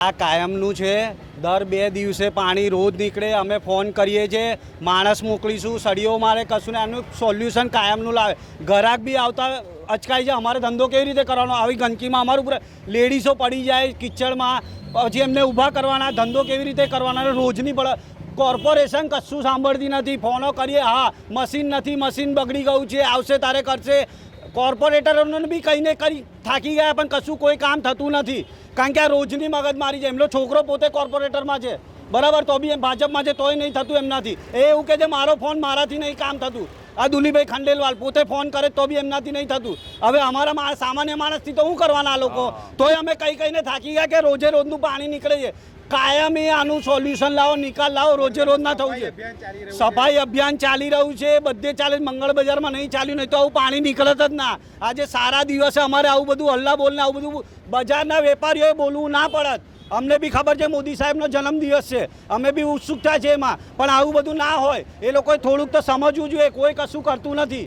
આ કાયમનું છે. દર બે દિવસે પાણી રોજ નીકળે, અમે ફોન કરીએ છીએ. માણસ મોકલીશું સળીઓ મારે કશું ને, આનું સોલ્યુશન કાયમનું લાવે. ઘરાક બી આવતા અચકાઈ જાય અમારે ધંધો કેવી રીતે કરવાનો? આવી ગંદકીમાં અમારું ઉપર લેડીઝો પડી જાય કિચડમાં. પછી એમને ઊભા કરવાના. ધંધો કેવી રીતે કરવાના? રોજની કોર્પોરેશન કશું સાંભળતી નથી. ફોનો કરીએ, હા, મશીન નથી, મશીન બગડી ગયું છે. આવશે, તારે કરશે. કોર્પોરેટરોને બી કહીને કરી થાકી ગયા પણ કશું કોઈ કામ થતું નથી. કારણ કે આ રોજની મગજમારી છે. એમનો છોકરો પોતે કોર્પોરેટરમાં છે. બરાબર તો બી એમ ભાજપમાં છે તોય નહીં થતું એમનાથી. એ એવું કે છે મારો ફોન મારાથી નહીં કામ થતું. આ દુલીભાઈ ખંડેલવાલ પોતે ફોન કરે તો બી એમનાથી નહીં થતું. હવે અમારા સામાન્ય માણસથી તો શું કરવાના આ લોકો? તોય અમે કઈ કહીને થાકી ગયા કે રોજે રોજનું પાણી નીકળે છે. કાયમી આનું સોલ્યુશન લાવો નિકાલ લાવો રોજે રોજ ના થવું છે. સફાઈ અભિયાન ચાલી રહ્યું છે. બધે ચાલે મંગળ બજારમાં નહીં ચાલ્યું નહીં તો આવું પાણી નીકળત જ ના. આજે સારા દિવસે અમારે આવું બધું હલ્લા બોલને આવું બધું બજારના વેપારીઓએ બોલવું ના પડત. અમને બી ખબર છે મોદી સાહેબનો જન્મદિવસ છે. અમે બી ઉત્સુકતા છે એમાં. પણ આવું બધું ના હોય. એ લોકોએ થોડુંક તો સમજવું જોઈએ. કોઈ કશું કરતું નથી.